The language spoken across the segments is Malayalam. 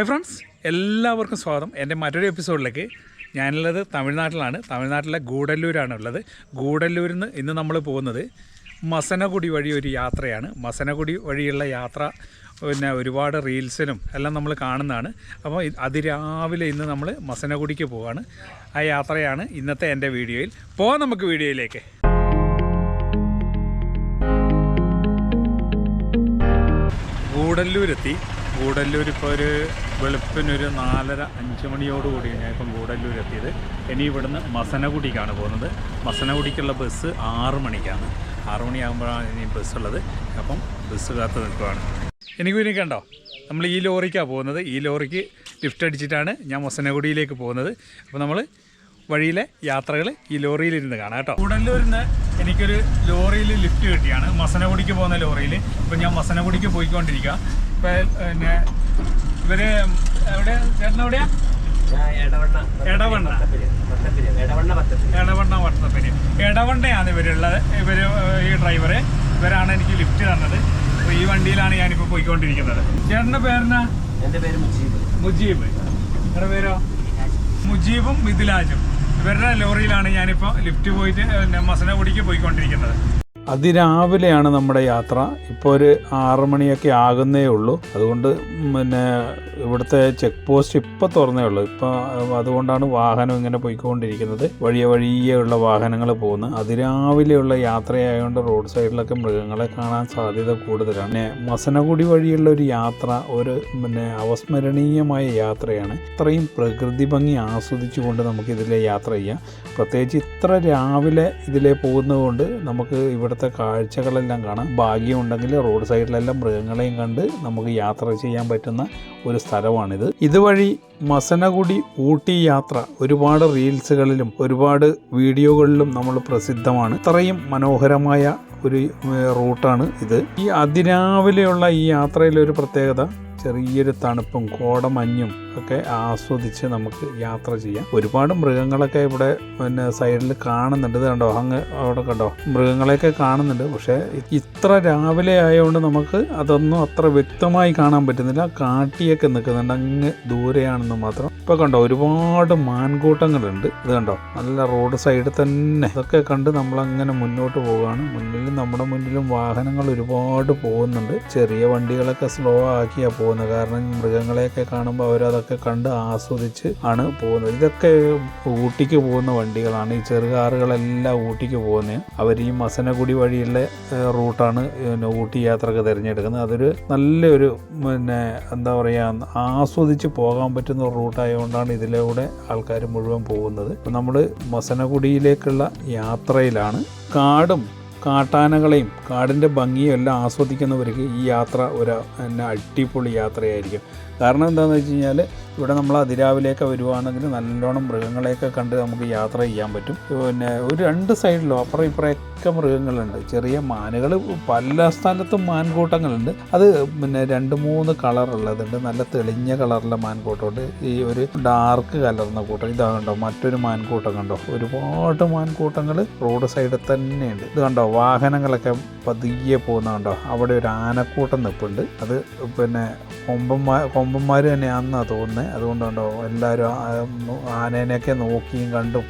ഹായ് ഫ്രണ്ട്സ് എല്ലാവർക്കും സ്വാഗതം. എന്റെ മറ്റൊരു എപ്പിസോഡിലേക്ക് ഞാനുള്ളത് തമിഴ്നാട്ടിലാണ്. തമിഴ്നാട്ടിലെ ഗൂഡല്ലൂരാണ് ഉള്ളത്. ഗൂഡല്ലൂരിൽ നിന്ന് ഇന്ന് നമ്മൾ പോകുന്നത് മസനഗുടി വഴി ഒരു യാത്രയാണ്. മസനഗുടി വഴിയുള്ള യാത്ര പിന്നെ ഒരുപാട് റീൽസിലും എല്ലാം നമ്മൾ കാണുന്നതാണ്. അപ്പോൾ അതിരാവിലെ ഇന്ന് നമ്മൾ മസനഗുടിക്ക് പോവാണ്. ആ യാത്രയാണ് ഇന്നത്തെ എന്റെ വീഡിയോയിൽ. പോകാം നമുക്ക് വീഡിയോയിലേക്ക്. ഗൂഡല്ലൂരെത്തി. ഗൂഡല്ലൂർ ഇപ്പോൾ ഒരു വെളുപ്പിനൊരു നാലര അഞ്ച് മണിയോടുകൂടി ഞാൻ ഇപ്പം ഗൂഡല്ലൂർ എത്തിയത് ഇനി ഇവിടുന്ന് മസനഗുഡിക്കാണ് പോകുന്നത്. മസനഗുഡിക്കുള്ള ബസ് ആറ് മണിക്കാണ്. ആറ് മണിയാകുമ്പോഴാണ് ഇനി ബസ്സുള്ളത്. അപ്പം ബസ് കാത്ത് നിൽക്കുവാണ്. എനിക്ക് ഇനി കണ്ടോ? നമ്മൾ ഈ ലോറിക്കാണ് പോകുന്നത്. ഈ ലോറിക്ക് ലിഫ്റ്റ് അടിച്ചിട്ടാണ് ഞാൻ മസനഗുഡിയിലേക്ക് പോകുന്നത്. അപ്പോൾ നമ്മൾ വഴിയിലെ യാത്രകൾ ഈ ലോറിയിലിരുന്ന് കാണാം കേട്ടോ. കൂടല്ലൂരിൽ നിന്ന് എനിക്കൊരു ലോറിയിൽ ലിഫ്റ്റ് കിട്ടിയാണ്. മസനഗുടിക്ക് പോകുന്ന ലോറിയിൽ. ഇപ്പം ഞാൻ മസനഗുടിക്ക് പോയിക്കൊണ്ടിരിക്കുക ഇപ്പം പിന്നെ ഇവർ എവിടെ? ചേട്ടൻ എവിടെയാ? ഇടവണ്ണ എടവണ്ണ വട്ടപ്പേര് എടവണ്ണയാണ് ഇവരുള്ളത്. ഇവർ ഈ ഡ്രൈവറ്. ഇവരാണ് എനിക്ക് ലിഫ്റ്റ് തന്നത്. അപ്പോൾ ഈ വണ്ടിയിലാണ് ഞാനിപ്പോൾ പോയിക്കൊണ്ടിരിക്കുന്നത്. ചേട്ടന്റെ പേരെന്നാ? എന്റെ പേര് മുജീബ്. മുജീബ്. നിങ്ങളുടെ പേരോ? മുജീബും മിഥിലാജും. ഇവരുടെ ലോറിയിലാണ് ഞാനിപ്പോൾ ലിഫ്റ്റ് പോയിട്ട് പിന്നെ മസനഗുഡിക്ക് പോയിക്കൊണ്ടിരിക്കുന്നത്. അതിരാവിലെയാണ് നമ്മുടെ യാത്ര. ഇപ്പോൾ ഒരു ആറ് മണിയൊക്കെ ആകുന്നേ ഉള്ളൂ. അതുകൊണ്ട് പിന്നെ ഇവിടുത്തെ ചെക്ക് പോസ്റ്റ് ഇപ്പോൾ തുറന്നേ ഉള്ളൂ. ഇപ്പോൾ അതുകൊണ്ടാണ് വാഹനം ഇങ്ങനെ പോയിക്കൊണ്ടിരിക്കുന്നത്. വഴിയെ വഴിയെ ഉള്ള വാഹനങ്ങൾ പോകുന്നത് അതിരാവിലെയുള്ള യാത്രയായതുകൊണ്ട് റോഡ് സൈഡിലൊക്കെ മൃഗങ്ങളെ കാണാൻ സാധ്യത കൂടുതലാണ്. പിന്നെ മസനഗുടി വഴിയുള്ള ഒരു യാത്ര ഒരു പിന്നെ അവസ്മരണീയമായ യാത്രയാണ്. ഇത്രയും പ്രകൃതി ഭംഗി ആസ്വദിച്ചുകൊണ്ട് നമുക്ക് ഇതിലെ യാത്ര ചെയ്യാം. പ്രത്യേകിച്ച് ഇത്ര രാവിലെ ഇതിലെ പോകുന്നതുകൊണ്ട് നമുക്ക് ഇവിടുത്തെ കാഴ്ചകളെല്ലാം കാണാം. ഭാഗ്യമുണ്ടെങ്കിൽ റോഡ് സൈഡിലെല്ലാം മൃഗങ്ങളെയും കണ്ട് നമുക്ക് യാത്ര ചെയ്യാൻ പറ്റുന്ന ഒരു സ്ഥലമാണിത്. ഇതുവഴി മസനഗുടി ഊട്ടി യാത്ര ഒരുപാട് റീൽസുകളിലും ഒരുപാട് വീഡിയോകളിലും നമ്മൾ പ്രസിദ്ധമാണ്. ഇത്രയും മനോഹരമായ ഒരു റൂട്ടാണ് ഇത്. ഈ അതിരാവിലെയുള്ള ഈ യാത്രയിലൊരു പ്രത്യേകത ചെറിയൊരു തണുപ്പും കോടമഞ്ഞും ഒക്കെ ആസ്വദിച്ച് നമുക്ക് യാത്ര ചെയ്യാം. ഒരുപാട് മൃഗങ്ങളൊക്കെ ഇവിടെ പിന്നെ സൈഡിൽ കാണുന്നുണ്ട്. ഇത് കണ്ടോ? അങ്ങ് അവിടെ കണ്ടോ? മൃഗങ്ങളെയൊക്കെ കാണുന്നുണ്ട്. പക്ഷേ ഇത്ര രാവിലെ ആയതുകൊണ്ട് നമുക്ക് അതൊന്നും അത്ര വ്യക്തമായി കാണാൻ പറ്റുന്നില്ല. കാട്ടിയൊക്കെ നിൽക്കുന്നുണ്ട്. അങ്ങ് ദൂരെയാണെന്ന് മാത്രം. ഇപ്പോൾ കണ്ടോ? ഒരുപാട് മാൻകൂട്ടങ്ങളുണ്ട്. ഇത് കണ്ടോ? നല്ല റോഡ് സൈഡിൽ തന്നെ. ഇതൊക്കെ കണ്ട് നമ്മളങ്ങനെ മുന്നോട്ട് പോവുകയാണ്. മുന്നിലും നമ്മുടെ മുന്നിലും വാഹനങ്ങൾ ഒരുപാട് പോകുന്നുണ്ട്. ചെറിയ വണ്ടികളൊക്കെ സ്ലോ ആക്കിയാണ് പോകുന്നത്. കാരണം മൃഗങ്ങളെയൊക്കെ കാണുമ്പോൾ അവരതൊക്കെ കണ്ട് ആസ്വദിച്ച് ആണ് പോകുന്നത്. ഇതൊക്കെ ഊട്ടിക്ക് പോകുന്ന വണ്ടികളാണ്. ഈ ചെറുകാറുകളെല്ലാം ഊട്ടിക്ക് പോകുന്നത് അവർ ഈ മസനഗുടി വഴിയുള്ള റൂട്ടാണ് ഊട്ടി യാത്രയ്ക്ക് തിരഞ്ഞെടുക്കുന്നത്. അതൊരു നല്ലൊരു പിന്നെ എന്താ പറയുക ആസ്വദിച്ച് പോകാൻ പറ്റുന്ന റൂട്ടായതുകൊണ്ടാണ് ഇതിലൂടെ ആൾക്കാർ മുഴുവൻ പോകുന്നത്. നമ്മൾ മസനഗുടിയിലേക്കുള്ള യാത്രയിലാണ്. കാടും കാട്ടാനകളെയും കാടിന്റെ ഭംഗിയും എല്ലാം ആസ്വദിക്കുന്നവർക്ക് ഈ യാത്ര ഒരു എന്നാ അടിപൊളി യാത്രയായിരിക്കും. കാരണം എന്താണെന്ന് വെച്ച് കഴിഞ്ഞാൽ ഇവിടെ നമ്മൾ അതിരാവിലെയൊക്കെ വരുവാണെങ്കിൽ നല്ലോണം മൃഗങ്ങളെയൊക്കെ കണ്ട് നമുക്ക് യാത്ര ചെയ്യാൻ പറ്റും. പിന്നെ ഒരു രണ്ട് സൈഡിലും അപ്പുറം ഇപ്പുറമൊക്കെ മൃഗങ്ങളുണ്ട്. ചെറിയ മാനുകൾ പല സ്ഥലത്തും മാൻകൂട്ടങ്ങളുണ്ട്. അത് പിന്നെ രണ്ട് മൂന്ന് കളറുള്ളതുണ്ട് നല്ല തെളിഞ്ഞ കളറിലെ മാൻകൂട്ടമുണ്ട്. ഈ ഒരു ഡാർക്ക് കലർന്ന കൂട്ടം. ഇതാ കണ്ടോ? മറ്റൊരു മാൻകൂട്ടം കണ്ടോ? ഒരുപാട് മാൻകൂട്ടങ്ങൾ റോഡ് സൈഡിൽ തന്നെയുണ്ട്. ഇത് കണ്ടോ? വാഹനങ്ങളൊക്കെ പതിയെ പോകുന്ന കണ്ടോ? അവിടെ ഒരു ആനക്കൂട്ടം നിൽപ്പുണ്ട് അത് പിന്നെ കൊമ്പന്മാർ കൊമ്പന്മാർ തന്നെയാണെന്നാണ് തോന്നുന്നത് അതുകൊണ്ടുണ്ടോ എല്ലാവരും ആനേനെയൊക്കെ നോക്കിയും കണ്ടും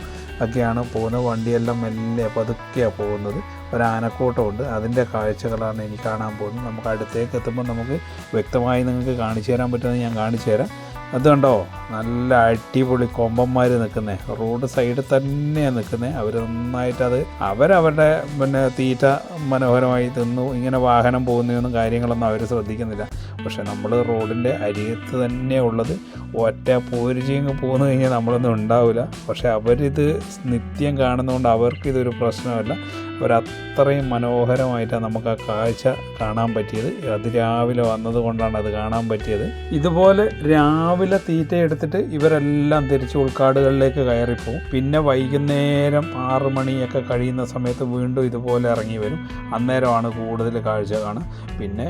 ഒക്കെയാണ് പോകുന്നത്. വണ്ടിയെല്ലാം മെല്ലെ പതുക്കെയാണ് പോകുന്നത്. ഒരു ആനക്കൂട്ടമുണ്ട്. അതിന്റെ കാഴ്ചകളാണ് എനിക്ക് കാണാൻ പോകുന്നത്. നമുക്ക് അടുത്തേക്ക് എത്തുമ്പോൾ നമുക്ക് വ്യക്തമായി നിങ്ങൾക്ക് കാണിച്ചു തരാൻ പറ്റുന്നത് ഞാൻ കാണിച്ചു തരാം. അത് കണ്ടോ? നല്ല അടിപൊളി കൊമ്പന്മാർ നിൽക്കുന്നത് റോഡ് സൈഡിൽ തന്നെയാണ് നിൽക്കുന്നത് അവർ നന്നായിട്ട് അത് അവരവരുടെ പിന്നെ തീറ്റ മനോഹരമായി തിന്നു. ഇങ്ങനെ വാഹനം പോകുന്നതൊന്നും കാര്യങ്ങളൊന്നും അവർ ശ്രദ്ധിക്കുന്നില്ല. പക്ഷെ നമ്മൾ റോഡിന്റെ അരിയത്ത് തന്നെ ഉള്ളത്. ഒറ്റ പോരിച്ചിങ്ങ് പോന്നു കഴിഞ്ഞാൽ നമ്മളൊന്നും ഉണ്ടാവില്ല പക്ഷെ അവരിത് നിത്യം കാണുന്നതുകൊണ്ട് അവർക്ക് ഇതൊരു പ്രശ്നമല്ല. അവരത്രയും മനോഹരമായിട്ടാണ് നമുക്ക് ആ കാഴ്ച കാണാൻ പറ്റിയത്. അതിരാവിലെ രാവിലെ വന്നതുകൊണ്ടാണ് അത് കാണാൻ പറ്റിയത്. ഇതുപോലെ രാവിലെ തീറ്റ എടുത്തിട്ട് ഇവരെല്ലാം തിരിച്ച് ഉൾക്കാടുകളിലേക്ക് കയറിപ്പോവും. പിന്നെ വൈകുന്നേരം ആറ് മണിയൊക്കെ കഴിയുന്ന സമയത്ത് വീണ്ടും ഇതുപോലെ ഇറങ്ങി വരും. അന്നേരമാണ് കൂടുതൽ കാഴ്ച കാണുക. പിന്നെ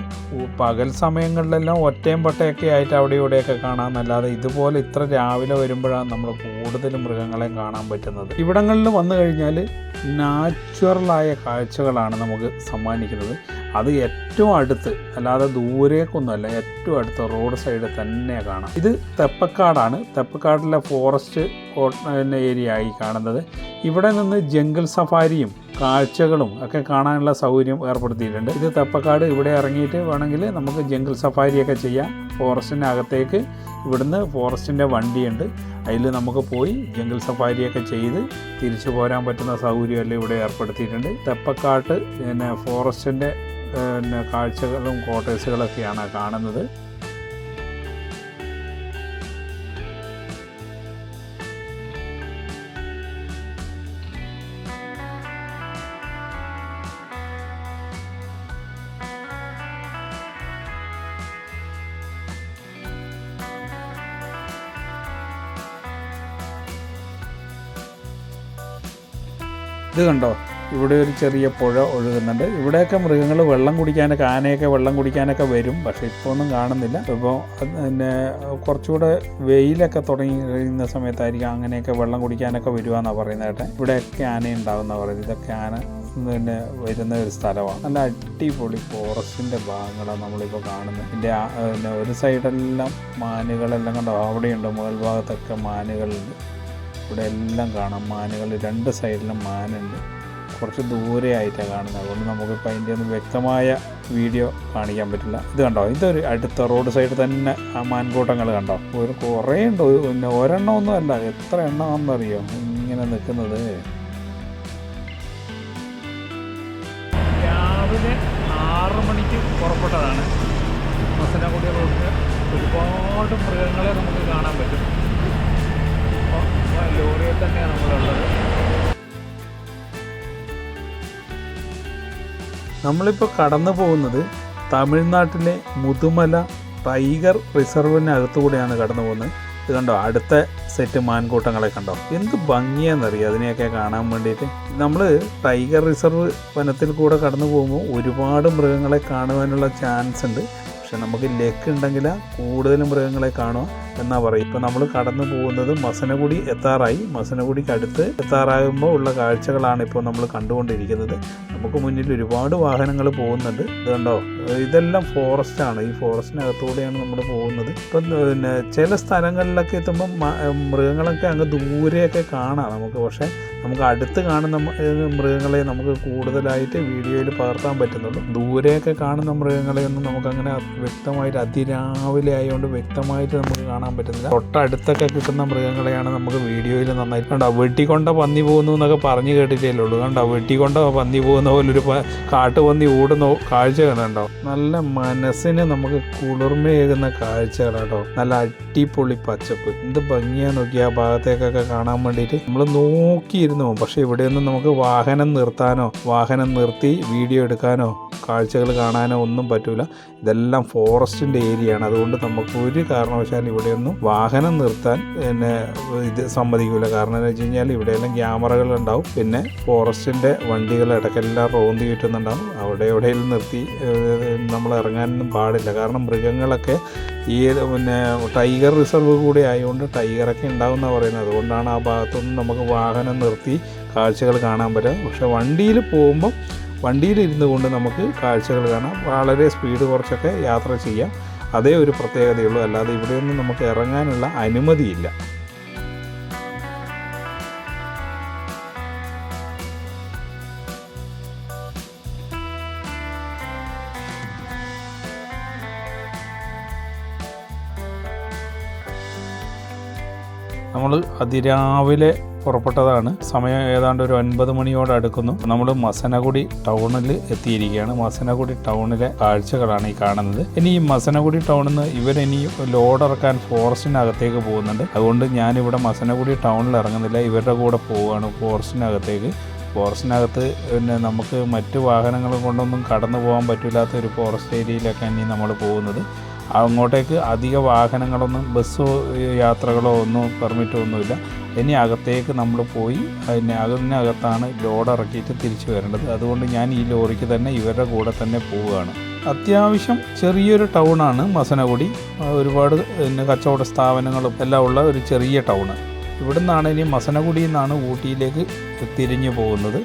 പകൽ സമയങ്ങളിലെല്ലാം ഒറ്റയും പട്ടയൊക്കെ ആയിട്ട് അവിടെ ഇവിടെയൊക്കെ കാണാമെന്നല്ലാതെ ഇതുപോലെ ഇത്ര രാവിലെ വരുമ്പോഴാണ് നമ്മൾ കൂടുതൽ മൃഗങ്ങളെ കാണാൻ പറ്റുന്നത്. ഇവിടങ്ങളിൽ വന്നു കഴിഞ്ഞാൽ നാച്ചുറലായ കാഴ്ചകളാണ് നമുക്ക് സമ്മാനിക്കുന്നത്. അത് ഏറ്റവും അടുത്ത് അല്ലാതെ ദൂരേക്കൊന്നുമല്ല ഏറ്റവും അടുത്ത് റോഡ് സൈഡ് തന്നെ കാണാം. ഇത് തെപ്പക്കാടാണ്. തെപ്പക്കാടിലെ ഫോറസ്റ്റ് ഏരിയ ആയി കാണുന്നത്. ഇവിടെ നിന്ന് ജംഗിൾ സഫാരിയും കാഴ്ചകളും ഒക്കെ കാണാനുള്ള സൗകര്യം ഏർപ്പെടുത്തിയിട്ടുണ്ട്. ഇത് തെപ്പക്കാട് ഇവിടെ ഇറങ്ങിയിട്ട് വേണമെങ്കിൽ നമുക്ക് ജംഗിൾ സഫാരിയൊക്കെ ചെയ്യാം. ഫോറസ്റ്റിന്റെ അകത്തേക്ക് ഇവിടുന്ന് ഫോറസ്റ്റിന്റെ വണ്ടിയുണ്ട്. അതിൽ നമുക്ക് പോയി ജംഗിൾ സഫാരിയൊക്കെ ചെയ്ത് തിരിച്ചു പോരാൻ പറ്റുന്ന സൗകര്യമെല്ലാം ഇവിടെ ഏർപ്പെടുത്തിയിട്ടുണ്ട്. തെപ്പക്കാട്ട് പിന്നെ ഫോറസ്റ്റിന്റെ പിന്നെ കാഴ്ചകളും ക്വാർട്ടേഴ്സുകളൊക്കെയാണ് കാണുന്നത്. ഇത് കണ്ടോ? ഇവിടെ ഒരു ചെറിയ പുഴ ഒഴുകുന്നുണ്ട്. ഇവിടെയൊക്കെ മൃഗങ്ങൾ വെള്ളം കുടിക്കാനൊക്കെ ആനയൊക്കെ വെള്ളം കുടിക്കാനൊക്കെ വരും. പക്ഷേ ഇപ്പോൾ ഒന്നും കാണുന്നില്ല ഇപ്പോൾ പിന്നെ കുറച്ചുകൂടെ വെയിലൊക്കെ തുടങ്ങി കഴിയുന്ന സമയത്തായിരിക്കും അങ്ങനെയൊക്കെ വെള്ളം കുടിക്കാനൊക്കെ വരുവാന്നാണ് പറയുന്നത് കേട്ടെ. ഇവിടെയൊക്കെ ആന ഉണ്ടാവുന്ന പറയുന്നത്. ഇതൊക്കെ ആന പിന്നെ വരുന്ന ഒരു സ്ഥലമാണ്. നല്ല അടിപൊളി ഫോറസ്റ്റിന്റെ ഭാഗങ്ങളാണ് നമ്മളിപ്പോൾ കാണുന്നത്. ഇതിന്റെ പിന്നെ ഒരു സൈഡെല്ലാം മാനുകളെല്ലാം കണ്ടോ? അവിടെയുണ്ട്. മുകൾ ഭാഗത്തൊക്കെ മാനുകളുണ്ട്. ഇവിടെ എല്ലാം കാണാം. മാനുകൾ രണ്ട് സൈഡിലും മാനുണ്ട്. കുറച്ച് ദൂരെ ആയിട്ടാണ് കാണുന്നത്. അതുകൊണ്ട് നമുക്കിപ്പോൾ അതിന്റെ ഒന്നും വ്യക്തമായ വീഡിയോ കാണിക്കാൻ പറ്റില്ല. ഇത് കണ്ടോ? ഇതൊരു അടുത്ത റോഡ് സൈഡ് തന്നെ ആ മാൻകൂട്ടങ്ങൾ കണ്ടോ? ഒരു കുറേ ഉണ്ട്. പിന്നെ ഒരെണ്ണം ഒന്നും അല്ല. എത്ര എണ്ണമാണെന്നറിയോ ഇങ്ങനെ നിൽക്കുന്നത്. രാവിലെ ആറ് മണിക്ക് പുറപ്പെട്ടതാണ്. മസനഗുഡി റോഡിൽ ഒരുപാട് മൃഗങ്ങളെ നമുക്ക് കാണാൻ പറ്റും. ലോറിയിൽ തന്നെയാണ് നമ്മളുള്ളത് നമ്മളിപ്പോൾ കടന്നു പോകുന്നത് തമിഴ്നാട്ടിലെ മുതുമല ടൈഗർ റിസർവിനകത്തുകൂടെയാണ് കടന്നു പോകുന്നത്. ഇത് കണ്ടോ? അടുത്ത സെറ്റ് മാൻകൂട്ടങ്ങളെ കണ്ടോ? എന്ത് ഭംഗിയാണെന്നറിയാം അതിനെയൊക്കെ കാണാൻ വേണ്ടിയിട്ട്. നമ്മൾ ടൈഗർ റിസർവ് വനത്തിൽ കൂടെ കടന്നു പോകുമ്പോൾ ഒരുപാട് മൃഗങ്ങളെ കാണുവാനുള്ള ചാൻസ് ഉണ്ട്. പക്ഷെ നമുക്ക് ലെക്ക് ഉണ്ടെങ്കിൽ കൂടുതൽ മൃഗങ്ങളെ കാണുക എന്നാ പറയും. ഇപ്പം നമ്മൾ കടന്നു പോകുന്നത് മസനഗുടി എത്താറായി. മസനഗുടിക്ക് അടുത്ത് എത്താറാകുമ്പോൾ ഉള്ള കാഴ്ചകളാണ് ഇപ്പോൾ നമ്മൾ കണ്ടുകൊണ്ടിരിക്കുന്നത്. നമുക്ക് മുന്നിൽ ഒരുപാട് വാഹനങ്ങൾ പോകുന്നുണ്ട്. ഇതുണ്ടോ ഇതെല്ലാം ഫോറസ്റ്റ് ആണ്. ഈ ഫോറസ്റ്റിനകത്തൂടെയാണ് നമ്മൾ പോകുന്നത്. ഇപ്പം പിന്നെ ചില സ്ഥലങ്ങളിലൊക്കെ എത്തുമ്പം മൃഗങ്ങളൊക്കെ അങ്ങ് ദൂരെയൊക്കെ കാണാം നമുക്ക്. പക്ഷേ നമുക്ക് അടുത്ത് കാണുന്ന മൃഗങ്ങളെ നമുക്ക് കൂടുതലായിട്ട് വീഡിയോയിൽ പകർത്താൻ പറ്റുന്നുള്ളൂ. ദൂരെയൊക്കെ കാണുന്ന മൃഗങ്ങളെ ഒന്നും നമുക്കങ്ങനെ വ്യക്തമായിട്ട് അതിരാവിലെ ആയതുകൊണ്ട് വ്യക്തമായിട്ട് നമുക്ക് കാണാൻ പറ്റുന്നില്ല. തൊട്ടടുത്തൊക്കെ കിട്ടുന്ന മൃഗങ്ങളെയാണ് നമുക്ക് വീഡിയോയിൽ നന്നായിട്ട് കണ്ടോ? വെട്ടിക്കൊണ്ട പന്നി പോകുന്നു എന്നൊക്കെ പറഞ്ഞു കേട്ടിട്ടേ ഉള്ളൂ. കണ്ടോ? വെട്ടിക്കൊണ്ട പന്നി പോകുന്ന പോലെ ഒരു കാട്ടുപന്നി ഓടുന്ന കാഴ്ച കണ്ടോ? നല്ല മനസ്സിന് നമുക്ക് കുളിർമയേകുന്ന കാഴ്ചകളാട്ടോ നല്ല അടിപൊളി പച്ചപ്പ്. എന്ത് ഭംഗിയാ നോക്കി ആ ഭാഗത്തേക്കൊക്കെ കാണാൻ വേണ്ടിയിട്ട്. നമ്മൾ നോക്കിയിരുന്നു പോകും പക്ഷെ ഇവിടെയൊന്നും നമുക്ക് വാഹനം നിർത്താനോ വാഹനം നിർത്തി വീഡിയോ എടുക്കാനോ കാഴ്ചകൾ കാണാനോ ഒന്നും പറ്റൂല. ഇതെല്ലാം ഫോറസ്റ്റിന്റെ ഏരിയയാണ്. അതുകൊണ്ട് നമുക്ക് ഒരു കാരണവശാലും ഇവിടെയൊന്നും വാഹനം നിർത്താൻ പിന്നെ ഇത് സമ്മതിക്കില്ല കാരണം എന്ന് വെച്ച് കഴിഞ്ഞാൽ ഇവിടെയെല്ലാം ക്യാമറകൾ ഉണ്ടാവും. പിന്നെ ഫോറസ്റ്റിന്റെ വണ്ടികൾ ഇടയ്ക്കെല്ലാം റോന്തി കിട്ടുന്നുണ്ടാവും അവിടെ എവിടെയെങ്കിലും നിർത്തി നമ്മൾ ഇറങ്ങാനൊന്നും പാടില്ല. കാരണം മൃഗങ്ങളൊക്കെ ഈ പിന്നെ ടൈഗർ റിസർവ് കൂടി ആയതുകൊണ്ട് ടൈഗറൊക്കെ ഉണ്ടാവുന്ന പറയുന്നത്. അതുകൊണ്ടാണ് ആ ഭാഗത്തൊന്നും നമുക്ക് വാഹനം നിർത്തി കാഴ്ചകൾ കാണാൻ പറ്റുക. പക്ഷെ വണ്ടിയിൽ പോകുമ്പം വണ്ടിയിലിരുന്ന് കൊണ്ട് നമുക്ക് കാഴ്ചകൾ കാണാം. വളരെ സ്പീഡ് കുറച്ചൊക്കെ യാത്ര ചെയ്യാം. അതേ ഒരു പ്രത്യേകതയുള്ളൂ. അല്ലാതെ ഇവിടെയൊന്നും നമുക്ക് ഇറങ്ങാനുള്ള അനുമതിയില്ല. നമ്മൾ അതിരാവിലെ പുറപ്പെട്ടതാണ്. സമയം ഏതാണ്ട് ഒരു ഒൻപത് മണിയോട് അടുക്കുന്നു. നമ്മൾ മസനഗുഡി ടൗണിൽ എത്തിയിരിക്കുകയാണ്. മസനഗുഡി ടൗണിലെ കാഴ്ചകളാണ് ഈ കാണുന്നത്. ഇനി ഈ മസനഗുഡി ടൗണിൽ നിന്ന് ഇവരിനി ലോഡ് ഇറക്കാൻ ഫോറസ്റ്റിനകത്തേക്ക് പോകുന്നുണ്ട്. അതുകൊണ്ട് ഞാനിവിടെ മസനഗുഡി ടൗണിൽ ഇറങ്ങുന്നില്ല. ഇവരുടെ കൂടെ പോവുകയാണ് ഫോറസ്റ്റിനകത്തേക്ക്. ഫോറസ്റ്റിനകത്ത് പിന്നെ നമുക്ക് മറ്റ് വാഹനങ്ങൾ കൊണ്ടൊന്നും കടന്നു പോകാൻ പറ്റില്ലാത്ത ഒരു ഫോറസ്റ്റ് ഏരിയയിലൊക്കെ ഇനി നമ്മൾ പോകുന്നത്. അങ്ങോട്ടേക്ക് അധിക വാഹനങ്ങളൊന്നും ബസ്സോ യാത്രകളോ ഒന്നും പെർമിറ്റോ ഒന്നുമില്ല. ഇനി അകത്തേക്ക് നമ്മൾ പോയി അതിന് അതിനകത്താണ് ലോഡ് ഇറക്കിയിട്ട് തിരിച്ചു വരേണ്ടത്. അതുകൊണ്ട് ഞാൻ ഈ ലോറിക്ക് തന്നെ ഇവരുടെ കൂടെ തന്നെ പോവുകയാണ്. അത്യാവശ്യം ചെറിയൊരു ടൗണാണ് മസനഗുടി ഒരുപാട് പിന്നെ കച്ചവട സ്ഥാപനങ്ങളും എല്ലാം ഉള്ള ഒരു ചെറിയ ടൗണ്. നിന്നാണ് ഇനി മസനഗുടിയിൽ നിന്നാണ് ഊട്ടിയിലേക്ക് തിരിഞ്ഞു പോകുന്നത്.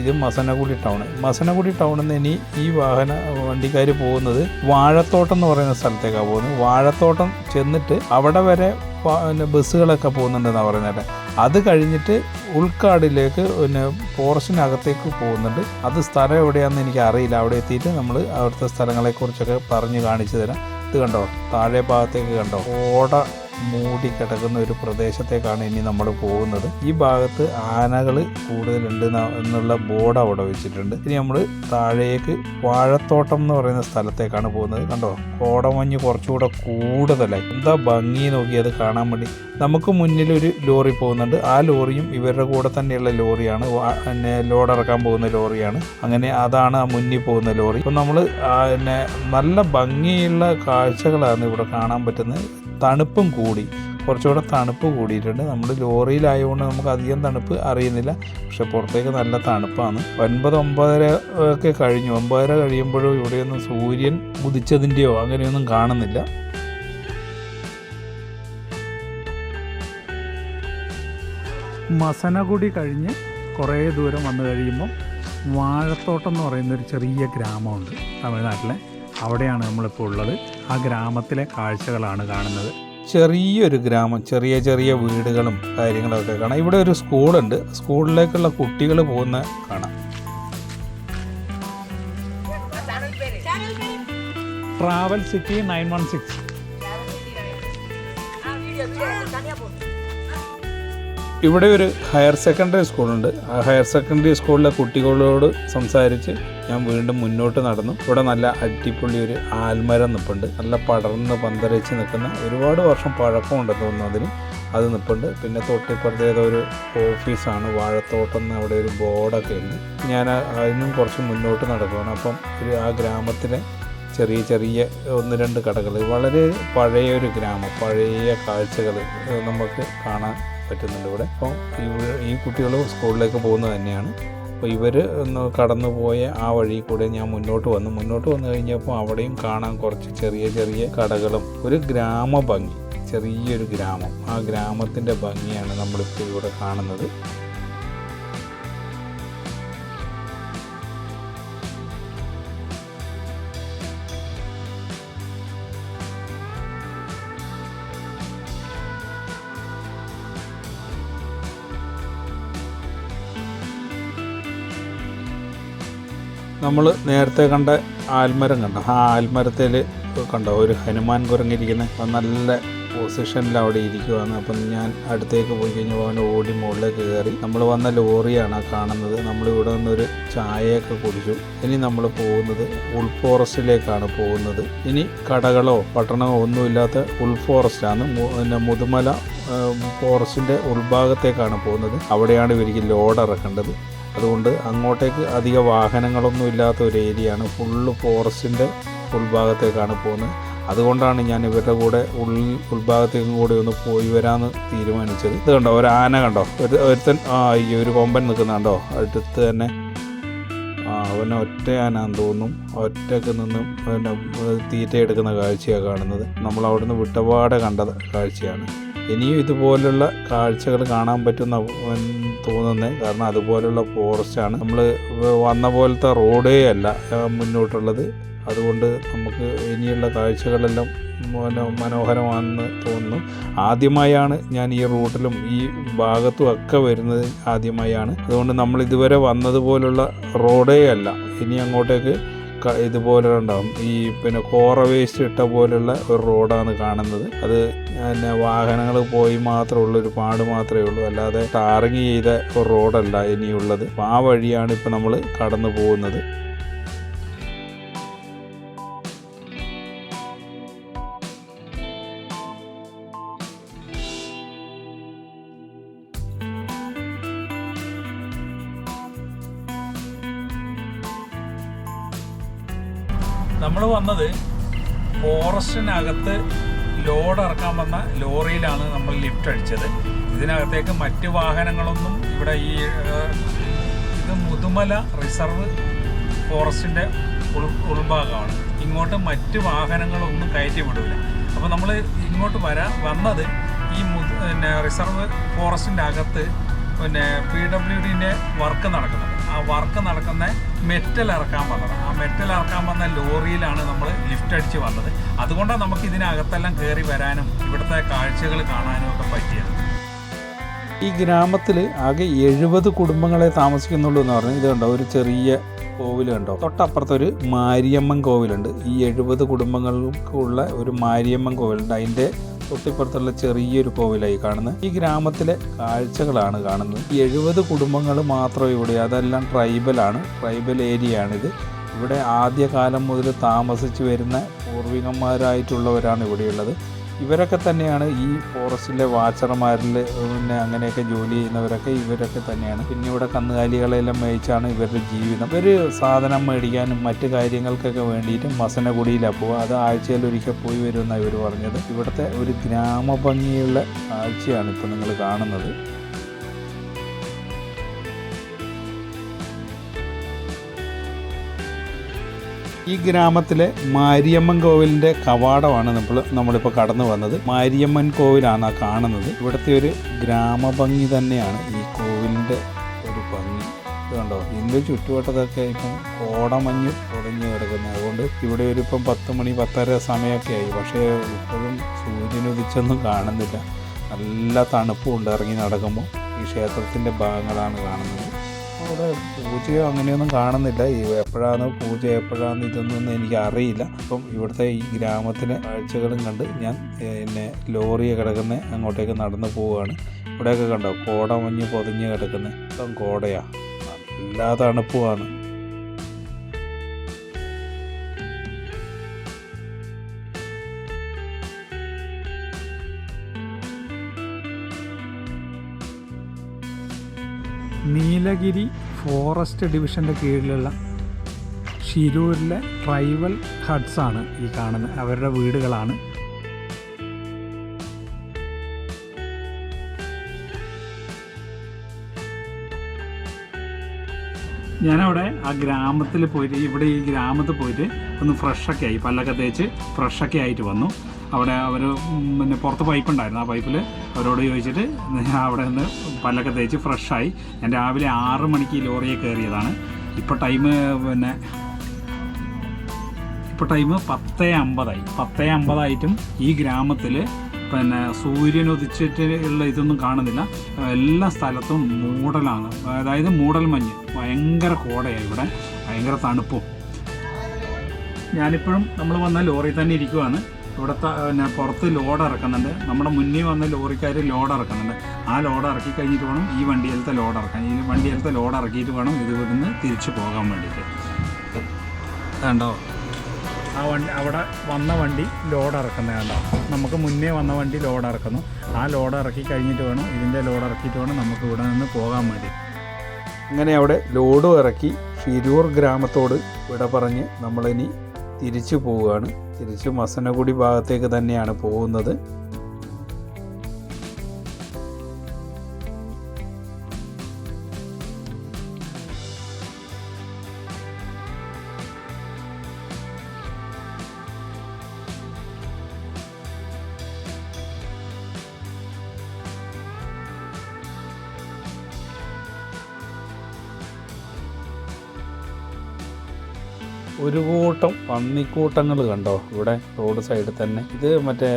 ഇത് മസനഗുടി ടൗൺ മസനഗുടി ടൗണിൽ നിന്ന് ഇനി ഈ വാഹന വണ്ടിക്കാർ പോകുന്നത് വാഴത്തോട്ടം എന്ന് പറയുന്ന സ്ഥലത്തേക്കാണ് പോകുന്നത്. വാഴത്തോട്ടം ചെന്നിട്ട് അവിടെ വരെ പിന്നെ ബസ്സുകളൊക്കെ പോകുന്നുണ്ടെന്നാണ് പറയുന്നത്. അത് കഴിഞ്ഞിട്ട് ഉൾക്കാടിലേക്ക് പിന്നെ ഫോറസ്റ്റിനകത്തേക്ക് പോകുന്നുണ്ട്. അത് സ്ഥലം എവിടെയാണെന്ന് എനിക്ക് അറിയില്ല. അവിടെ എത്തിയിട്ട് നമ്മൾ അവിടുത്തെ സ്ഥലങ്ങളെക്കുറിച്ചൊക്കെ പറഞ്ഞ് കാണിച്ചു തരാം. ഇത് കണ്ടോ? താഴെ ഭാഗത്തേക്ക് കണ്ടോ? ഓട മൂടി കിടക്കുന്ന ഒരു പ്രദേശത്തേക്കാണ് ഇനി നമ്മൾ പോകുന്നത്. ഈ ഭാഗത്ത് ആനകൾ കൂടുതലുണ്ട് എന്നുള്ള ബോർഡ് അവിടെ വെച്ചിട്ടുണ്ട്. ഇനി നമ്മൾ താഴേക്ക് വാഴത്തോട്ടം എന്ന് പറയുന്ന സ്ഥലത്തേക്കാണ് പോകുന്നത്. കണ്ടോ? കോടമഞ്ഞ് കുറച്ചുകൂടെ കൂടുതലായി. എന്താ ഭംഗി നോക്കി അത് കാണാൻ വേണ്ടി. നമുക്ക് മുന്നിൽ ഒരു ലോറി പോകുന്നുണ്ട്. ആ ലോറിയും ഇവരുടെ കൂടെ തന്നെയുള്ള ലോറിയാണ്. പിന്നെ ലോഡ് ഇറക്കാൻ പോകുന്ന ലോറിയാണ്. അങ്ങനെ അതാണ് ആ മുന്നിൽ പോകുന്ന ലോറി. അപ്പോൾ നമ്മൾ പിന്നെ നല്ല ഭംഗിയുള്ള കാഴ്ചകളാണ് ഇവിടെ കാണാൻ പറ്റുന്നത്. തണുപ്പും കൂടി. കുറച്ചുകൂടെ തണുപ്പ് കൂടിയിട്ടുണ്ട്. നമ്മൾ ലോറിയിലായതുകൊണ്ട് നമുക്ക് അധികം തണുപ്പ് അറിയുന്നില്ല. പക്ഷെ പുറത്തേക്ക് നല്ല തണുപ്പാണ്. ഒൻപത് ഒമ്പതര ഒക്കെ കഴിഞ്ഞു. ഒമ്പതര കഴിയുമ്പോഴും ഇവിടെയൊന്നും സൂര്യൻ ഉദിച്ചതിന്റെയോ അങ്ങനെയൊന്നും കാണുന്നില്ല. മസനഗുടി കഴിഞ്ഞ് കുറേ ദൂരം വന്നു കഴിയുമ്പോൾ വാഴത്തോട്ടം എന്ന് പറയുന്നൊരു ചെറിയ ഗ്രാമമുണ്ട് തമിഴ്നാട്ടിലെ. അവിടെയാണ് നമ്മളിപ്പോൾ ഉള്ളത്. ആ ഗ്രാമത്തിലെ കാഴ്ചകളാണ് കാണുന്നത്. ചെറിയൊരു ഗ്രാമം ചെറിയ ചെറിയ വീടുകളും കാര്യങ്ങളൊക്കെ കാണാം. ഇവിടെ ഒരു സ്കൂളുണ്ട്. സ്കൂളിലേക്കുള്ള കുട്ടികൾ പോകുന്ന കാണാം. Travel city nine one six. ഇവിടെ ഒരു ഹയർ സെക്കൻഡറി സ്കൂളുണ്ട് ആ ഹയർ സെക്കൻഡറി സ്കൂളിലെ കുട്ടികളോട് സംസാരിച്ച് ഞാൻ വീണ്ടും മുന്നോട്ട് നടന്നു. ഇവിടെ നല്ല അടിപൊളി ഒരു ആൽമരം നിൽപ്പുണ്ട് നല്ല പടർന്ന് പന്തലിച്ച് നിൽക്കുന്ന ഒരുപാട് വർഷം പഴക്കമുണ്ടെന്ന് തോന്നുന്നു അതിന്. അത് നിൽപ്പുണ്ട് പിന്നെ തൊട്ടിപ്പുറത്ത് ഒരു ഓഫീസാണ്. വാഴത്തോട്ടം എന്ന് അവിടെ ഒരു ബോർഡൊക്കെ ഉണ്ട്. ഞാൻ അതിനും കുറച്ച് മുന്നോട്ട് നടക്കുകയാണ് അപ്പം ഒരു ആ ഗ്രാമത്തിലെ ചെറിയ ചെറിയ ഒന്ന് രണ്ട് കടകൾ വളരെ പഴയ ഒരു ഗ്രാമം. പഴയ കാഴ്ചകൾ നമുക്ക് കാണാൻ പറ്റുന്നുണ്ട് ഇവിടെ. അപ്പോൾ ഇവ ഈ കുട്ടികൾ സ്കൂളിലേക്ക് പോകുന്നത് തന്നെയാണ്. അപ്പോൾ ഇവർ ഒന്ന് കടന്നു പോയ ആ വഴി കൂടെ ഞാൻ മുന്നോട്ട് വന്നു. മുന്നോട്ട് വന്നു കഴിഞ്ഞപ്പോൾ അവിടെയും കാണാൻ കുറച്ച് ചെറിയ ചെറിയ കടകളും ഒരു ഗ്രാമ ഭംഗി ചെറിയൊരു ഗ്രാമം. ആ ഗ്രാമത്തിന്റെ ഭംഗിയാണ് നമ്മളിപ്പോൾ ഇവിടെ കാണുന്നത്. നമ്മൾ നേരത്തെ കണ്ട ആൽമരം കണ്ട? ആ ആൽമരത്തിൽ കണ്ട? ഒരു ഹനുമാൻ കുരങ്ങിരിക്കുന്ന. അപ്പം നല്ല പൊസിഷനിൽ അവിടെ ഇരിക്കുവാണ്. അപ്പം ഞാൻ അടുത്തേക്ക് പോയി കഴിഞ്ഞപ്പോൾ അവൻ ഓടി മുകളിലേക്ക് കയറി. നമ്മൾ വന്ന ലോറിയാണ് കാണുന്നത്. നമ്മളിവിടെ നിന്നൊരു ചായയൊക്കെ കുടിച്ചു. ഇനി നമ്മൾ പോകുന്നത് ഉൾ ഫോറസ്റ്റിലേക്കാണ് പോകുന്നത്. ഇനി കടകളോ പട്ടണമോ ഒന്നുമില്ലാത്ത ഉൾ ഫോറസ്റ്റാണ് മു- പിന്നെ മുതുമല ഫോറസ്റ്റിന്റെ ഉൾഭാഗത്തേക്കാണ് പോകുന്നത്. അവിടെയാണ് ഇവർക്ക് ലോഡ് ഇറക്കേണ്ടത്. അതുകൊണ്ട് അങ്ങോട്ടേക്ക് അധിക വാഹനങ്ങളൊന്നും ഇല്ലാത്ത ഒരു ഏരിയയാണ്. ഫുള്ള് ഫോറസ്റ്റിന്റെ ഉൾഭാഗത്തേക്കാണ് പോകുന്നത്. അതുകൊണ്ടാണ് ഞാൻ ഇവരുടെ കൂടെ ഉൾ ഉൾഭാഗത്തേക്കും കൂടി ഒന്ന് പോയി വരാമെന്ന് തീരുമാനിച്ചത്. ഇത് കണ്ടോ? ഒരു ആന കണ്ടോ? ഒരു ഒരുത്തൻ ആ ഈ ഒരു കൊമ്പൻ നിൽക്കുന്ന കണ്ടോ? അടുത്ത് തന്നെ ആ അവൻ ഒറ്റ ആനാന്ന് തോന്നും. ഒറ്റയ്ക്ക് നിന്നും തീറ്റയെടുക്കുന്ന കാഴ്ചയാണ് കാണുന്നത്. നമ്മൾ അവിടുന്ന് വിട്ടപാടെ കണ്ട കാഴ്ചയാണ്. ഇനിയും ഇതുപോലുള്ള കാഴ്ചകൾ കാണാൻ പറ്റുന്ന തോന്നുന്നത് കാരണം അതുപോലുള്ള ഫോറസ്റ്റാണ്. നമ്മൾ വന്ന പോലത്തെ റോഡേ അല്ല മുന്നോട്ടുള്ളത്. അതുകൊണ്ട് നമുക്ക് ഇനിയുള്ള കാഴ്ചകളെല്ലാം മനോ മനോഹരമാണെന്ന് തോന്നുന്നു. ആദ്യമായാണ് ഞാൻ ഈ റൂട്ടിലും ഈ ഭാഗത്തും ഒക്കെ വരുന്നത് ആദ്യമായാണ്. അതുകൊണ്ട് നമ്മൾ ഇതുവരെ വന്നതുപോലുള്ള റോഡേ അല്ല. ഇനി അങ്ങോട്ടേക്ക് ഇതുപോലെ ഉണ്ടാവും ഈ പിന്നെ കോറ വേസ്റ്റ് ഇട്ട പോലെയുള്ള ഒരു റോഡാണ് കാണുന്നത്. അത് പിന്നെ വാഹനങ്ങൾ പോയി മാത്രമേ ഉള്ളൂ ഒരു പാട് മാത്രമേ ഉള്ളൂ. അല്ലാതെ ടാറിങ് ചെയ്ത ഒരു റോഡല്ല ഇനിയുള്ളത്. ആ വഴിയാണ് ഇപ്പോൾ നമ്മൾ കടന്നു പോകുന്നത് വന്നത് ഫോറസ്റ്റിനകത്ത് ലോഡ് ഇറക്കാൻ വന്ന ലോറിയിലാണ് നമ്മൾ ലിഫ്റ്റ് അടിച്ചത്. ഇതിനകത്തേക്ക് മറ്റ് വാഹനങ്ങളൊന്നും ഇവിടെ ഈ ഇത് മുതുമല റിസർവ് ഫോറസ്റ്റിന്റെ ഉൾ ഉൾഭാഗമാണ്. ഇങ്ങോട്ട് മറ്റ് വാഹനങ്ങളൊന്നും കയറ്റി വിടില്ല അപ്പോൾ നമ്മൾ ഇങ്ങോട്ട് വരാൻ വന്നത് ഈ മുതു പിന്നെ റിസർവ് ഫോറസ്റ്റിന്റെ അകത്ത് പിന്നെ പി ഡബ്ല്യു ഡിന്റെ വർക്ക് നടക്കുന്നുണ്ട്. വർക്ക് നടക്കുന്ന മെറ്റൽ ഇറക്കാൻ വന്നത്. ആ മെറ്റൽ ഇറക്കാൻ വന്ന ലോറിയിലാണ് നമ്മൾ ലിഫ്റ്റ് അടിച്ച് വന്നത്. അതുകൊണ്ടാണ് നമുക്ക് ഇതിനകത്തെല്ലാം കയറി വരാനും ഇവിടുത്തെ കാഴ്ചകൾ കാണാനും ഒക്കെ പറ്റിയത്. ഈ ഗ്രാമത്തിൽ ആകെ എഴുപത് കുടുംബങ്ങളെ താമസിക്കുന്നുള്ളൂ എന്ന് പറഞ്ഞാൽ ഇതുണ്ടോ ഒരു ചെറിയ കോവിൽ കണ്ടോ? തൊട്ടപ്പുറത്തൊരു മാരിയമ്മൻ കോവിലുണ്ട്. ഈ എഴുപത് കുടുംബങ്ങൾക്കുള്ള ഒരു മാരിയമ്മൻ കോവിലുണ്ട്. അതിന്റെ തൊട്ടിപ്പുറത്തുള്ള ചെറിയൊരു കോവിലായി കാണുന്നത്. ഈ ഗ്രാമത്തിലെ കാഴ്ചകളാണ് കാണുന്നത്. എഴുപത് കുടുംബങ്ങൾ മാത്രം ഇവിടെ അതെല്ലാം ട്രൈബലാണ് ട്രൈബൽ ഏരിയ ആണിത് ഇവിടെ ആദ്യകാലം മുതൽ താമസിച്ചു വരുന്ന പൂർവികന്മാരായിട്ടുള്ളവരാണ് ഇവിടെയുള്ളത്. ഇവരൊക്കെ തന്നെയാണ് ഈ ഫോറസ്റ്റിലെ വാച്ചർമാരിൽ പിന്നെ അങ്ങനെയൊക്കെ ജോലി ചെയ്യുന്നവരൊക്കെ ഇവരൊക്കെ തന്നെയാണ്. പിന്നെ ഇവിടെ കന്നുകാലികളെല്ലാം മേയിച്ചാണ് ഇവരുടെ ജീവിതം. ഇവർ സാധനം മേടിക്കാനും മറ്റു കാര്യങ്ങൾക്കൊക്കെ വേണ്ടിയിട്ട് മസനഗുഡിയിലാണ് പോവുക. അത് ആഴ്ചയിൽ ഒരിക്കൽ പോയി വരുമെന്നാണ് ഇവർ പറഞ്ഞത്. ഇവിടുത്തെ ഒരു ഗ്രാമഭംഗിയുള്ള കാഴ്ചയാണ് ഇപ്പോൾ നിങ്ങൾ കാണുന്നത്. ഈ ഗ്രാമത്തിലെ മാരിയമ്മൻ കോവിലിന്റെ കവാടമാണ് നമ്മൾ നമ്മളിപ്പോൾ കടന്നു വന്നത്. മാരിയമ്മൻ കോവിലാണ് ആ കാണുന്നത്. ഇവിടുത്തെ ഒരു ഗ്രാമഭംഗി തന്നെയാണ് ഈ കോവിലിന്റെ ഒരു ഭംഗി. ഇതുണ്ടോ ഇതിന്റെ ചുറ്റുവട്ടത്തൊക്കെ ഇപ്പം കോടമഞ്ഞ് തുടങ്ങി കിടക്കുന്നത് അതുകൊണ്ട് ഇവിടെ ഒരു ഇപ്പം പത്ത് മണി പത്തര സമയമൊക്കെ ആയി. പക്ഷേ ഇപ്പോഴും സൂര്യനുദിച്ചൊന്നും കാണുന്നില്ല. നല്ല തണുപ്പുണ്ട് ഇറങ്ങി നടക്കുമ്പോൾ. ഈ ക്ഷേത്രത്തിന്റെ ഭാഗങ്ങളാണ് കാണുന്നത്. അവിടെ പൂജയോ അങ്ങനെയൊന്നും കാണുന്നില്ല. എപ്പോഴാണ് പൂജ എപ്പോഴാണ് ഇതൊന്നും എനിക്ക് അറിയില്ല അപ്പം ഇവിടുത്തെ ഈ ഗ്രാമത്തിലെ കാഴ്ചകളും കണ്ട് ഞാൻ പിന്നെ ലോറിയെ കിടക്കുന്ന അങ്ങോട്ടേക്ക് നടന്നു പോവുകയാണ്. ഇവിടെയൊക്കെ കണ്ടോ? കോട മഞ്ഞ് പൊതിഞ്ഞ് കിടക്കുന്നത് ഇപ്പം കോടയാണ് നല്ല തണുപ്പുമാണ്. നീലഗിരി ഫോറസ്റ്റ് ഡിവിഷന്റെ കീഴിലുള്ള ഷിരൂരിലെ ട്രൈബൽ ആണ് ഈ കാണുന്നത്. അവരുടെ വീടുകളാണ്. ഞാനവിടെ ആ ഗ്രാമത്തിൽ പോയിട്ട് ഇവിടെ ഈ ഗ്രാമത്തിൽ പോയിട്ട് ഒന്ന് ഫ്രഷൊക്കെ ആയി പല്ലൊക്കെ തേച്ച് ഫ്രഷൊക്കെ ആയിട്ട് വന്നു. അവിടെ അവർ പിന്നെ പുറത്ത് പൈപ്പ് ഉണ്ടായിരുന്നു. ആ പൈപ്പിൽ അവരോട് ചോദിച്ചിട്ട് അവിടെ നിന്ന് പല്ലൊക്കെ തേച്ച് ഫ്രഷായി ഞാൻ രാവിലെ ആറ് മണിക്ക് ഈ ലോറിയെ കയറിയതാണ്. ഇപ്പോൾ ടൈം പിന്നെ ഇപ്പോൾ ടൈം പത്തേ അമ്പതായി. പത്തേ അമ്പതായിട്ടും ഈ ഗ്രാമത്തിൽ പിന്നെ സൂര്യൻ ഉദിച്ചിട്ട് ഉള്ള ഇതൊന്നും കാണുന്നില്ല. എല്ലാ സ്ഥലത്തും മൂടലാണ്. അതായത് മൂടൽ മഞ്ഞ്. ഭയങ്കര കോടയാണ് ഇവിടെ. ഭയങ്കര തണുപ്പും. ഞാനിപ്പോഴും നമ്മൾ വന്ന ലോറിയിൽ തന്നെ ഇരിക്കുവാണ്. ഇവിടുത്തെ പിന്നെ പുറത്ത് ലോഡ് ഇറക്കുന്നുണ്ട്. നമ്മുടെ മുന്നിൽ വന്ന ലോറിക്കാർ ലോഡ് ഇറക്കുന്നുണ്ട്. ആ ലോഡ് ഇറക്കി കഴിഞ്ഞിട്ട് വേണം ഈ വണ്ടിയിലത്തെ ലോഡ് ഇറക്കാൻ. ഈ വണ്ടിയിലത്തെ ലോഡ് ഇറക്കിയിട്ട് വേണം ഇത് നിന്ന് തിരിച്ചു പോകാൻ വേണ്ടിയിട്ട്. കണ്ടോ? ആ വണ്ടി അവിടെ വന്ന വണ്ടി ലോഡ് ഇറക്കുന്നത് കണ്ടോ? നമുക്ക് മുന്നേ വന്ന വണ്ടി ലോഡ് ഇറക്കുന്നു. ആ ലോഡ് ഇറക്കി കഴിഞ്ഞിട്ട് വേണം ഇതിന്റെ ലോഡ് ഇറക്കിയിട്ട് വേണം നമുക്ക് ഇവിടെ നിന്ന് പോകാൻ വേണ്ടി. അങ്ങനെ അവിടെ ലോഡും ഇറക്കി ഷിരൂർ ഗ്രാമത്തോട് വിട പറഞ്ഞ് നമ്മളിനി തിരിച്ചു പോവുകയാണ്. തിരിച്ച് മസനഗുഡി ഭാഗത്തേക്ക് തന്നെയാണ് പോകുന്നത്. ഒരു കൂട്ടം പന്നിക്കൂട്ടങ്ങൾ കണ്ടോ? ഇവിടെ റോഡ് സൈഡിൽ തന്നെ. ഇത് മറ്റേ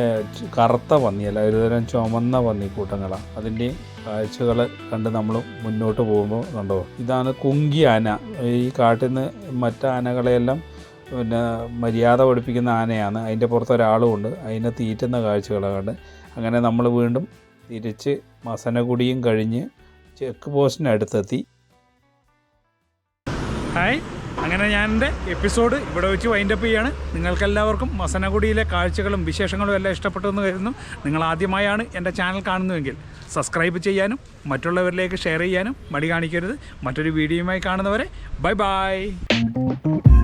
കറുത്ത പന്നിയല്ല ഒരുതരം ചുമന്ന പന്നിക്കൂട്ടങ്ങളാണ് അതിന്റെ കാഴ്ചകൾ കണ്ട് നമ്മൾ മുന്നോട്ട് പോകുമ്പോൾ കണ്ടോ? ഇതാണ് കുങ്കി ആന. ഈ കാട്ടിൽ നിന്ന് മറ്റ് ആനകളെയെല്ലാം പിന്നെ മര്യാദ പഠിപ്പിക്കുന്ന ആനയാണ്. അതിന്റെ പുറത്ത് ഒരാളും ഉണ്ട്. അതിനെ തീറ്റുന്ന കാഴ്ചകളാണ് അങ്ങനെ നമ്മൾ വീണ്ടും തിരിച്ച് മസനകുടിയും കഴിഞ്ഞ് ചെക്ക് പോസ്റ്റിനടുത്തെത്തി. ഹായ്. അങ്ങനെ ഞാൻ എന്റെ എപ്പിസോഡ് ഇവിടെ വെച്ച് വൈൻഡപ്പ് ചെയ്യാണ്. നിങ്ങൾക്കെല്ലാവർക്കും മസനഗുഡിയിലെ കാഴ്ചകളും വിശേഷങ്ങളും എല്ലാം ഇഷ്ടപ്പെട്ടെന്ന് കരുതുന്നു. നിങ്ങൾ ആദ്യമായാണ് എന്റെ ചാനൽ കാണുന്നുവെങ്കിൽ സബ്സ്ക്രൈബ് ചെയ്യാനും മറ്റുള്ളവരിലേക്ക് ഷെയർ ചെയ്യാനും മടി കാണിക്കരുത്. മറ്റൊരു വീഡിയോയുമായി കാണുന്നവരെ ബൈ ബൈ